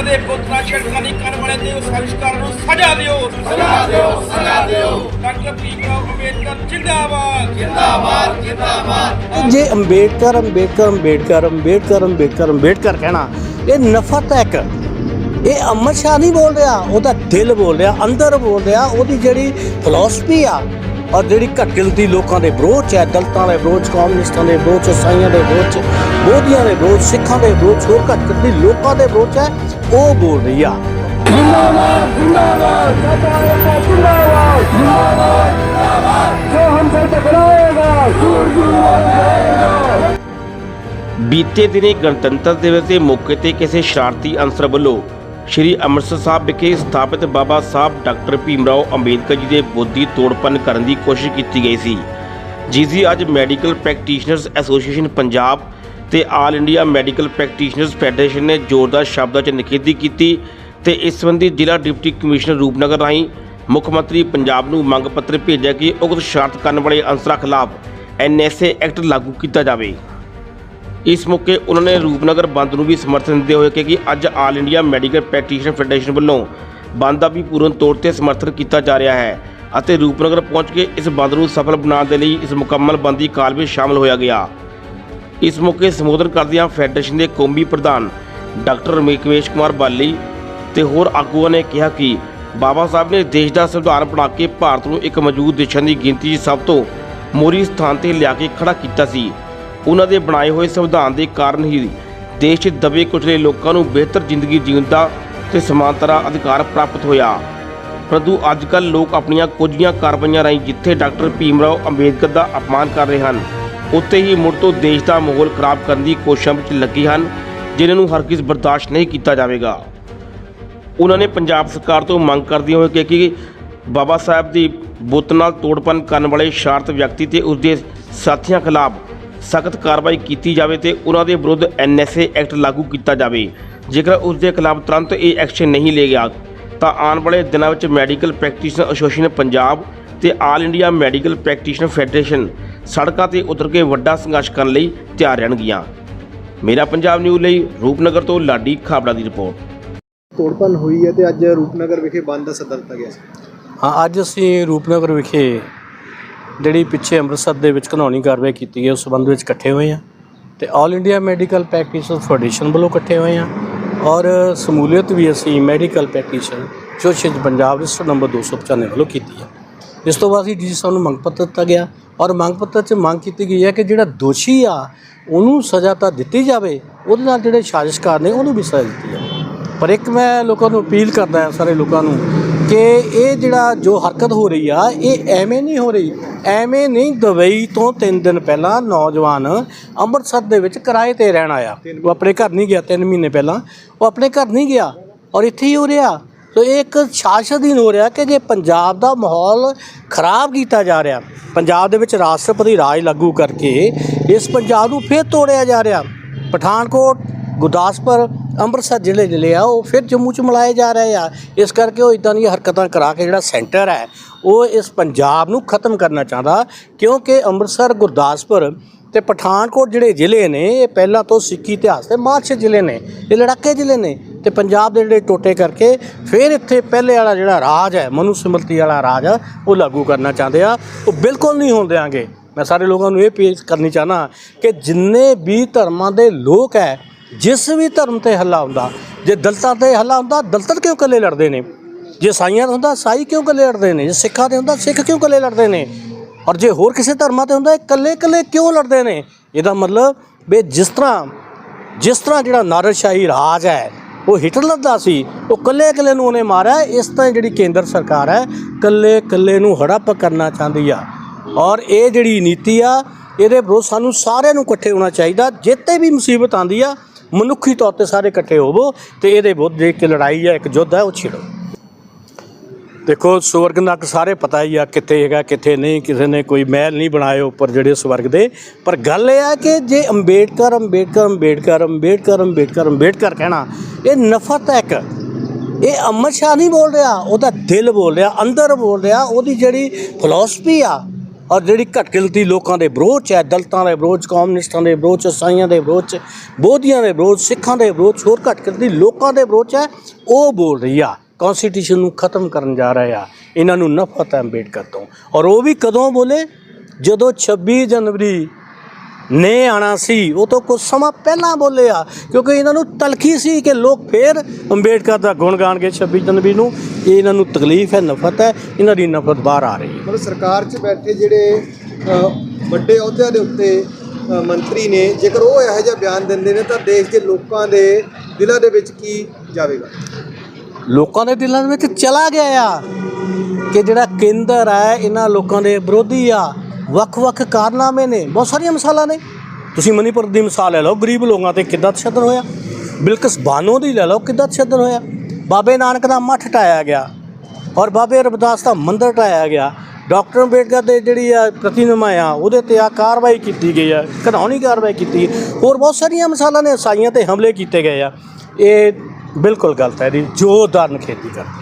ਅੰਬੇਦਕਰ ਦੇ ਪੁੱਤਰਾ ਛੇੜਖਾਨੀ ਕਰਨ ਵਾਲੇ ਤੇ ਉਸ ਅਵਿਸ਼ਕਾਰ ਨੂੰ ਸਜ਼ਾ ਦਿਓ। ਸਜ਼ਾ ਦਿਓ ਸਜ਼ਾ ਦਿਓ। ਡਾਕਟਰ ਭੀਮਰਾਓ ਅੰਬੇਦਕਰ ਜਿੰਦਾਬਾਦ। ਜਿੰਦਾਬਾਦ ਜਿੰਦਾਬਾਦ। ਜੇ ਅੰਬੇਡਕਰ ਅੰਬੇਡਕਰ ਅੰਬੇਡਕਰ ਅੰਬੇਡਕਰ ਅੰਬੇਡਕਰ ਅੰਬੇਡਕਰ ਕਹਿਣਾ ਇਹ ਨਫ਼ਰਤ ਹੈ ਇੱਕ। ਇਹ ਅਮਰ ਸ਼ਾਹ ਨਹੀਂ ਬੋਲ ਰਿਹਾ ਉਹਦਾ ਦਿਲ ਬੋਲ ਰਿਹਾ ਅੰਦਰ ਬੋਲ ਰਿਹਾ ਉਹਦੀ ਜਿਹੜੀ ਫਿਲਾਸਫੀ ਆ ਔਰ ਜਿਹੜੀ ਘਟਿਲਤੀ ਲੋਕਾਂ ਦੇ ਵਿਰੋਧ 'ਚ ਹੈ ਦਲਤਾਂ ਦੇ ਵਿਰੋਧ 'ਚ, ਕਮਿਊਨਿਸਟਾਂ ਦੇ ਵਿਰੋਧ 'ਚ, ਇਸਾਈਆਂ ਦੇ ਵਿਰੋਧ 'ਚ, ਬੋਧੀਆਂ ਦੇ ਵਿਰੋਧ ਸਿੱਖਾਂ ਦੇ ਵਿਰੋਧ 'ਚ, ਹੋਰ ਘਟਿਲਤੀ ਲੋਕਾਂ ਦੇ ਵਿਰੋਧ 'ਚ ਹੈ ਉਹ ਬੋਲ ਰਹੀ ਆ। ਬੀਤੇ ਦਿਨੀ ਗਣਤੰਤਰ ਦਿਵਸ ਦੇ ਮੌਕੇ ਤੇ ਕਿਸੇ ਸ਼ਰਾਰਤੀ ਅਨਸਰ ਵੱਲੋਂ ਸ਼੍ਰੀ ਅੰਮ੍ਰਿਤਸਰ ਸਾਹਿਬ ਵਿਖੇ ਸਥਾਪਿਤ ਬਾਬਾ ਸਾਹਿਬ ਡਾਕਟਰ ਭੀਮਰਾਓ ਅੰਬੇਦਕਰ ਜੀ ਦੇ ਬੋਧੀ ਤੋੜਪਨ ਕਰਨ ਦੀ ਕੋਸ਼ਿਸ਼ ਕੀਤੀ ਗਈ ਸੀ, ਜਿਸ ਦੀ ਅੱਜ ਮੈਡੀਕਲ ਪ੍ਰੈਕਟੀਸ਼ਨਰਸ ਐਸੋਸੀਏਸ਼ਨ ਪੰਜਾਬ ਤੇ all India medical practitioners federation ਨੇ ਜ਼ੋਰਦਾਰ ਸ਼ਬਦਾਂ 'ਚ ਨਿਖੇਧੀ ਕੀਤੀ ਤੇ ਇਸ ਸੰਬੰਧੀ ਜ਼ਿਲ੍ਹਾ ਡਿਪਟੀ ਕਮਿਸ਼ਨਰ ਰੂਪਨਗਰ ਰਾਹੀਂ ਮੁੱਖ ਮੰਤਰੀ ਪੰਜਾਬ ਨੂੰ ਮੰਗ ਪੱਤਰ ਭੇਜਿਆ ਕਿ ਉਕਤ ਸ਼ਰਾਰਤ ਕਰਨ ਵਾਲੇ ਅਨਸਰਾਂ ਖਿਲਾਫ ਐਨਐਸਏ ਐਕਟ ਲਾਗੂ ਕੀਤਾ ਜਾਵੇ। ਇਸ ਮੌਕੇ ਉਹਨਾਂ ਨੇ ਰੂਪਨਗਰ ਬੰਦ ਨੂੰ ਵੀ ਸਮਰਥਨ ਦਿੰਦੇ ਹੋਏ ਕਿ ਕਿ ਅੱਜ all India medical practitioner federation ਵੱਲੋਂ ਬੰਦ ਦਾ ਵੀ ਪੂਰਨ ਤੌਰ ਤੇ ਸਮਰਥਨ ਕੀਤਾ ਜਾ ਰਿਹਾ ਹੈ ਅਤੇ ਰੂਪਨਗਰ ਪਹੁੰਚ ਕੇ ਇਸ ਬੰਦ ਨੂੰ ਸਫਲ ਬਣਾਉਣ ਦੇ ਲਈ ਇਸ ਮੁਕੰਮਲ ਬੰਦੀ ਕਾਲ ਵਿੱਚ ਸ਼ਾਮਲ ਹੋਇਆ ਗਿਆ। ਇਸ ਮੌਕੇ ਸੰਬੋਧਨ ਕਰਦਿਆਂ ਫੈਡਰੇਸ਼ਨ ਦੇ ਕੌਮੀ ਪ੍ਰਧਾਨ ਡਾਕਟਰ ਰਮੇਸ਼ ਕੁਮਾਰ ਬਾਲੀ ਤੇ ਹੋਰ ਆਗੂਆਂ ਨੇ ਕਿਹਾ ਕਿ ਬਾਬਾ ਸਾਹਿਬ ਨੇ ਦੇਸ਼ ਦਾ ਸੰਵਿਧਾਨ ਬਣਾ ਕੇ ਭਾਰਤ ਨੂੰ ਇੱਕ ਮੌਜੂਦ ਦੇਸ਼ਾਂ ਦੀ ਗਿਣਤੀ 'ਚ ਸਭ ਤੋਂ ਮੋਰੀ ਸਥਾਨ ਤੇ ਲਿਆ ਕੇ ਖੜਾ ਕੀਤਾ ਸੀ। ਉਹਨਾਂ ਦੇ ਬਣਾਏ ਹੋਏ ਸੰਵਿਧਾਨ ਦੇ ਕਾਰਨ ਹੀ ਦੇਸ਼ 'ਚ ਦਬੇ ਕੁਚਲੇ ਲੋਕਾਂ ਨੂੰ ਬਿਹਤਰ ਜ਼ਿੰਦਗੀ ਜੀਣ ਦਾ ਤੇ ਸਮਾਨਤਾ ਅਧਿਕਾਰ ਪ੍ਰਾਪਤ ਹੋਇਆ। ਪਰੰਤੂ ਅੱਜ ਕੱਲ੍ਹ ਲੋਕ ਆਪਣੀਆਂ ਕੁਝੀਆਂ ਕਾਰਵਾਈਆਂ ਰਾਹੀਂ ਜਿੱਥੇ ਡਾਕਟਰ ਭੀਮਰਾਓ ਅੰਬੇਦਕਰ ਦਾ ਅਪਮਾਨ ਕਰ ਰਹੇ ਹਨ, ਉੱਥੇ ਹੀ ਮੁੜ ਤੋਂ ਦੇਸ਼ ਦਾ ਮਾਹੌਲ ਖਰਾਬ ਕਰਨ ਦੀ ਕੋਸ਼ਿਸ਼ਾਂ ਵਿੱਚ ਲੱਗੇ ਹਨ, ਜਿਨ੍ਹਾਂ ਨੂੰ ਹਰਗਿਜ਼ ਬਰਦਾਸ਼ਤ ਨਹੀਂ ਕੀਤਾ ਜਾਵੇਗਾ। ਉਹਨਾਂ ਨੇ ਪੰਜਾਬ ਸਰਕਾਰ ਤੋਂ ਮੰਗ ਕਰਦਿਆਂ ਹੋਏ ਕਿਹਾ ਕਿ ਬਾਬਾ ਸਾਹਿਬ ਦੀ ਬੁੱਤ ਨਾਲ ਤੋੜਪਨ ਕਰਨ ਵਾਲੇ ਸ਼ਾਰਤ ਵਿਅਕਤੀ ਤੇ ਉਸ ਦੇ ਸਾਥੀਆਂ ਖਿਲਾਫ ਸਖਤ ਕਾਰਵਾਈ ਕੀਤੀ ਜਾਵੇ ਤੇ ਉਹਨਾਂ ਦੇ ਵਿਰੁੱਧ ਐਨਐਸਏ ਐਕਟ ਲਾਗੂ ਕੀਤਾ ਜਾਵੇ। ਜੇਕਰ ਉਸ ਦੇ ਖਿਲਾਫ ਤੁਰੰਤ ਇਹ ਐਕਸ਼ਨ ਨਹੀਂ ਲਿਆ ਗਿਆ ਤਾਂ ਆਉਣ ਵਾਲੇ ਦਿਨਾਂ ਵਿੱਚ ਮੈਡੀਕਲ ਪ੍ਰੈਕਟੀਸ਼ਨਰ ਐਸੋਸੀਏਸ਼ਨ ਪੰਜਾਬ ਤੇ all India medical practitioner federation ਸੜਕਾਂ ਤੇ ਉਤਰ ਕੇ ਵੱਡਾ ਸੰਘਰਸ਼ ਕਰਨ ਲਈ ਤਿਆਰ ਰਹਿਣਗੀਆਂ। ਮੇਰਾ ਪੰਜਾਬ ਨਿਊਜ਼ ਲਈ ਰੂਪਨਗਰ ਤੋਂ ਲਾਡੀ ਖਾਬੜਾ ਦੀ ਰਿਪੋਰਟ। ਤੋੜਪਨ ਹੋਈ ਹੈ ਤੇ ਅੱਜ ਰੂਪਨਗਰ ਵਿਖੇ ਬੰਦ ਦਾ ਸੱਦਾ ਦਿੱਤਾ ਗਿਆ ਸੀ। ਹਾਂ ਅੱਜ ਅਸੀਂ ਰੂਪਨਗਰ ਵਿਖੇ ਜਿਹੜੀ ਪਿੱਛੇ ਅੰਮ੍ਰਿਤਸਰ ਦੇ ਵਿੱਚ ਘਨੌਣੀ ਕਾਰਵਾਈ ਕੀਤੀ ਗਈ ਉਸ ਸੰਬੰਧ ਵਿੱਚ ਇਕੱਠੇ ਹੋਏ ਹਾਂ। ਤੇ all India medical practitioner federation ਵੱਲੋਂ ਇਕੱਠੇ ਹੋਏ ਹਾਂ ਔਰ ਸਮੂਲੀਅਤ ਵੀ ਅਸੀਂ medical practitioner association Punjab register number 295 ਵੱਲੋਂ ਕੀਤੀ ਹੈ। ਇਸ ਤੋਂ ਬਾਅਦ ਹੀ ਡੀ ਸਾਹਿਬ ਨੂੰ ਮੰਗ ਪੱਤਰ ਦਿੱਤਾ ਗਿਆ ਔਰ ਮੰਗ ਪੱਤਰ 'ਚ ਮੰਗ ਕੀਤੀ ਗਈ ਹੈ ਕਿ ਜਿਹੜਾ ਦੋਸ਼ੀ ਆ, ਉਹਨੂੰ ਸਜ਼ਾ ਤਾਂ ਦਿੱਤੀ ਜਾਵੇ, ਉਹਦੇ ਨਾਲ ਜਿਹੜੇ ਸਾਜ਼ਿਸ਼ਕਾਰ ਨੇ ਉਹਨੂੰ ਵੀ ਸਜ਼ਾ ਦਿੱਤੀ ਜਾਵੇ। ਪਰ ਇੱਕ ਮੈਂ ਲੋਕਾਂ ਨੂੰ ਅਪੀਲ ਕਰਦਾ ਹਾਂ, ਸਾਰੇ ਲੋਕਾਂ ਨੂੰ ਕਿ ਇਹ ਜਿਹੜਾ ਜੋ ਹਰਕਤ ਹੋ ਰਹੀ ਆ, ਇਹ ਐਵੇਂ ਨਹੀਂ ਹੋ ਰਹੀ। ਐਵੇਂ ਨਹੀਂ ਦੁਬਈ ਤੋਂ 3 ਦਿਨ ਪਹਿਲਾਂ ਨੌਜਵਾਨ ਅੰਮ੍ਰਿਤਸਰ ਦੇ ਵਿੱਚ ਕਿਰਾਏ ਤੇ ਰਹਿਣ ਆਇਆ। ਉਹ ਆਪਣੇ ਘਰ ਨਹੀਂ ਗਿਆ 3 ਮਹੀਨੇ ਪਹਿਲਾਂ। ਉਹ ਆਪਣੇ ਘਰ ਨਹੀਂ ਗਿਆ ਔਰ ਇੱਥੇ ਹੀ ਹੋ ਰਿਹਾ। ਸੋ ਇਹ ਇੱਕ ਸ਼ਾਸਨ ਹੋ ਰਿਹਾ ਕਿ ਜੇ ਪੰਜਾਬ ਦਾ ਮਾਹੌਲ ਖਰਾਬ ਕੀਤਾ ਜਾ ਰਿਹਾ, ਪੰਜਾਬ ਦੇ ਵਿੱਚ ਰਾਸ਼ਟਰਪਤੀ ਰਾਜ ਲਾਗੂ ਕਰਕੇ ਇਸ ਪੰਜਾਬ ਨੂੰ ਫਿਰ ਤੋੜਿਆ ਜਾ ਰਿਹਾ। ਪਠਾਨਕੋਟ ਗੁਰਦਾਸਪੁਰ, ਅੰਮ੍ਰਿਤਸਰ ਜ਼ਿਲ੍ਹੇ ਜਿਹੜੇ ਆ। ਉਹ ਫਿਰ ਜੰਮੂ ਚ ਮਿਲਾਏ ਜਾ ਰਹੇ ਆ। ਇਸ ਕਰਕੇ ਉਹ ਇਦਾਂ ਦੀਆਂ ਹਰਕਤਾਂ ਕਰਾ ਕੇ ਜਿਹੜਾ ਸੈਂਟਰ ਹੈ, ਉਹ ਇਸ ਪੰਜਾਬ ਨੂੰ ਖਤਮ ਕਰਨਾ ਚਾਹੁੰਦਾ। ਕਿਉਂਕਿ ਅੰਮ੍ਰਿਤਸਰ, ਗੁਰਦਾਸਪੁਰ ਤੇ ਪਠਾਨਕੋਟ ਜਿਹੜੇ ਜ਼ਿਲ੍ਹੇ ਨੇ, ਇਹ ਪਹਿਲਾਂ ਤੋਂ ਸਿੱਖੀ ਇਤਿਹਾਸ ਦੇ ਮਾਰਚ ਜ਼ਿਲ੍ਹੇ ਨੇ। ਇਹ ਲੜਾਕੇ ਜ਼ਿਲ੍ਹੇ ਨੇ ਤੇ ਪੰਜਾਬ ਦੇ ਜਿਹੜੇ ਟੋਟੇ ਕਰਕੇ ਫਿਰ ਇੱਥੇ ਪਹਿਲੇ ਵਾਲਾ ਜਿਹੜਾ ਰਾਜ ਹੈ, ਮਨੂ ਸਿਮਰਤੀ ਵਾਲਾ ਰਾਜ ਆ, ਉਹ ਲਾਗੂ ਕਰਨਾ ਚਾਹੁੰਦੇ ਆ। ਉਹ ਬਿਲਕੁਲ ਨਹੀਂ ਹੋਣ ਦਿਆਂਗੇ। ਮੈਂ ਸਾਰੇ ਲੋਕਾਂ ਨੂੰ ਇਹ ਪੇਸ਼ ਕਰਨੀ ਚਾਹਨਾ ਕਿ ਜਿੰਨੇ ਵੀ ਧਰਮਾਂ ਦੇ ਲੋਕ ਹੈ ਜਿਸ ਵੀ ਧਰਮ ਤੇ ਹੱਲਾ ਹੁੰਦਾ, ਜੇ ਦਲਤਾਂ ਤੇ ਹੱਲਾ ਹੁੰਦਾ ਦਲਤ ਕਿਉਂ ਇਕੱਲੇ ਲੜਦੇ ਨੇ? ਜੇ ਸਾਈਆਂ ਦਾ ਹੁੰਦਾ, ਸਾਈ ਕਿਉਂ ਇਕੱਲੇ ਲੜਦੇ ਨੇ? ਜੇ ਸਿੱਖਾਂ ਤੇ ਹੁੰਦਾ, ਸਿੱਖ ਕਿਉਂ ਇਕੱਲੇ ਲੜਦੇ ਨੇ? ਔਰ ਜੇ ਹੋਰ ਕਿਸੇ ਧਰਮਾਂ ਤੇ ਹੁੰਦਾ ਇਕੱਲੇ ਇਕੱਲੇ ਕਿਉਂ ਲੜਦੇ ਨੇ? ਇਹਦਾ ਮਤਲਬ ਵੀ ਜਿਸ ਤਰ੍ਹਾਂ ਜਿਸ ਤਰ੍ਹਾਂ ਜਿਹੜਾ ਨਾਰਸ਼ਾਹੀ ਰਾਜ ਹੈ, ਉਹ ਹਿਟਲਰ ਦਾ ਸੀ, ਉਹ ਕੱਲੇ ਇਕੱਲੇ ਨੂੰ ਉਹਨੇ ਮਾਰਿਆ, ਇਸ ਤਰ੍ਹਾਂ ਜਿਹੜੀ ਕੇਂਦਰ ਸਰਕਾਰ ਹੈ ਕੱਲੇ ਇਕੱਲੇ ਨੂੰ ਹੜੱਪ ਕਰਨਾ ਚਾਹੁੰਦੀ ਆ। ਔਰ ਇਹ ਜਿਹੜੀ ਨੀਤੀ ਆ, ਇਹਦੇ ਵਿਰੁੱਧ ਸਾਨੂੰ ਸਾਰਿਆਂ ਨੂੰ ਇਕੱਠੇ ਹੋਣਾ ਚਾਹੀਦਾ, ਜਿੱਤੇ ਵੀ ਮੁਸੀਬਤ ਆਂਦੀ ਆ ਮਨੁੱਖੀ ਤੌਰ ਤੇ ਸਾਰੇ ਇਕੱਠੇ ਹੋਵੋ ਤੇ ਇਹਦੇ ਵਿਰੁੱਧ ਜਿਹੜੀ ਇੱਕ ਲੜਾਈ ਹੈ ਇੱਕ ਯੁੱਧ ਹੈ ਉਹ ਛਿੜੋ। ਦੇਖੋ, ਸਵਰਗ ਨਰਕ ਸਾਰੇ ਪਤਾ ਹੀ ਆ ਕਿੱਥੇ ਹੈਗਾ, ਕਿੱਥੇ ਨਹੀਂ, ਕਿਸੇ ਨੇ ਕੋਈ ਮਹਿਲ ਨਹੀਂ ਬਣਾਏ ਉੱਪਰ ਜਿਹੜੇ ਸਵਰਗ ਦੇ। ਪਰ ਗੱਲ ਇਹ ਆ ਕਿ ਜੇ ਅੰਬੇਡਕਰ ਅੰਬੇਡਕਰ ਅੰਬੇਡਕਰ ਅੰਬੇਡਕਰ ਅੰਬੇਡਕਰ ਅੰਬੇਡਕਰ ਕਹਿਣਾ, ਇਹ ਨਫ਼ਰਤ ਹੈ ਇੱਕ। ਇਹ ਅਮਰ ਸ਼ਾਹ ਨਹੀਂ ਬੋਲ ਰਿਹਾ, ਉਹਦਾ ਦਿਲ ਬੋਲ ਰਿਹਾ, ਅੰਦਰ ਬੋਲ ਰਿਹਾ, ਉਹਦੀ ਜਿਹੜੀ ਫਿਲਾਸਫੀ ਆ ਔਰ ਜਿਹੜੀ ਘੱਟ ਗਿਣਤੀ ਲੋਕਾਂ ਦੇ ਵਿਰੋਧ 'ਚ ਹੈ, ਦਲਤਾਂ ਦੇ ਵਿਰੋਧ 'ਚ, ਕਮਿਊਨਿਸਟਾਂ ਦੇ ਵਿਰੋਧ 'ਚ, ਇਸਾਈਆਂ ਦੇ ਵਿਰੋਧ 'ਚ, ਬੋਧੀਆਂ ਦੇ ਵਿਰੋਧ, ਸਿੱਖਾਂ ਦੇ ਵਿਰੋਧ ਹੋਰ ਘੱਟ ਗਿਣਤੀ ਲੋਕਾਂ ਦੇ ਵਿਰੋਧ 'ਚ ਹੈ, ਉਹ ਬੋਲ ਰਹੀ ਆ ਕਨਸਟੀਟਿਊਸ਼ਨ ਨੂੰ ਖਤਮ ਕਰਨ ਜਾ ਰਹੇ ਆ, ਇਹਨਾਂ ਨੂੰ ਨਫ਼ਰਤ ਹੈ ਅੰਬੇਡਕਰ ਤੋਂ। ਔਰ ਉਹ ਵੀ ਕਦੋਂ ਬੋਲੇ? ਜਦੋਂ 26 ਜਨਵਰੀ ਨੇ ਆਣਾ ਸੀ। ਉਹ ਤੋਂ ਕੁਝ ਸਮਾਂ ਪਹਿਲਾਂ ਬੋਲੇ ਆ ਕਿਉਂਕਿ ਇਹਨਾਂ ਨੂੰ ਤਲਖੀ ਸੀ ਕਿ ਲੋਕ ਫੇਰ ਅੰਬੇਡਕਰ ਦਾ ਗੁਣ ਗਾਣਗੇ 26 ਜਨਵਰੀ ਨੂੰ। ਇਹ ਇਹਨਾਂ ਨੂੰ ਤਕਲੀਫ ਹੈ ਨਫ਼ਰਤ ਹੈ ਇਹਨਾਂ ਦੀ ਨਫ਼ਰਤ ਬਾਹਰ ਆ ਰਹੀ ਹੈ। ਮਤਲਬ ਸਰਕਾਰ 'ਚ ਬੈਠੇ ਜਿਹੜੇ ਵੱਡੇ ਅਹੁਦਿਆਂ ਦੇ ਉੱਤੇ ਮੰਤਰੀ ਨੇ ਜੇਕਰ ਉਹ ਇਹੋ ਜਿਹਾ ਬਿਆਨ ਦਿੰਦੇ ਨੇ ਤਾਂ ਦੇਸ਼ ਦੇ ਲੋਕਾਂ ਦੇ ਦਿਲਾਂ ਦੇ ਵਿੱਚ ਕੀ ਜਾਵੇਗਾ? ਲੋਕਾਂ ਦੇ ਦਿਲਾਂ ਦੇ ਵਿੱਚ ਚਲਾ ਗਿਆ ਆ ਕਿ ਜਿਹੜਾ ਕੇਂਦਰ ਹੈ ਇਹਨਾਂ ਲੋਕਾਂ ਦੇ ਵਿਰੋਧੀ ਆ ਵੱਖ-ਵੱਖ ਕਾਰਨਾਮੇ ਨੇ। ਬਹੁਤ ਸਾਰੀਆਂ ਮਿਸਾਲਾਂ ਨੇ। ਤੁਸੀਂ ਮਨੀਪੁਰ ਦੀ ਮਿਸਾਲ ਲੈ ਲਓ, ਗਰੀਬ ਲੋਕਾਂ ਤੇ ਕਿੱਦਾਂ ਤਸ਼ੱਦਦ ਹੋਇਆ? ਬਿਲਕਿਸ ਬਾਨੋ ਦੀ ਲੈ ਲਓ, ਕਿੱਦਾਂ ਤਸ਼ੱਦਦ ਹੋਇਆ? ਬਾਬੇ ਨਾਨਕ ਦਾ ਮੱਠ ਢਾਇਆ ਗਿਆ ਔਰ ਬਾਬੇ ਰਵਿਦਾਸ ਦਾ ਮੰਦਿਰ ਢਾਇਆ ਗਿਆ। ਡਾਕਟਰ ਅੰਬੇਡਕਰ ਦੇ ਜਿਹੜੀ ਆ ਪ੍ਰਤੀਨਿਮਾ ਆ, ਉਹਦੇ ਤੇ ਆ ਕਾਰਵਾਈ ਕੀਤੀ ਗਈ ਆ ਘਿਨਾਉਣੀ ਕਾਰਵਾਈ ਕੀਤੀ ਹੋਰ ਬਹੁਤ ਸਾਰੀਆਂ ਮਿਸਾਲਾਂ ਨੇ ਇਸਾਈਆਂ ਤੇ ਹਮਲੇ ਕੀਤੇ ਗਏ ਆ। ਇਹ ਬਿਲਕੁਲ ਗਲਤ ਹੈ ਇਹਦੀ ਜੋਰਦਾਰ ਖੇਤੀ ਕਰਦੇ।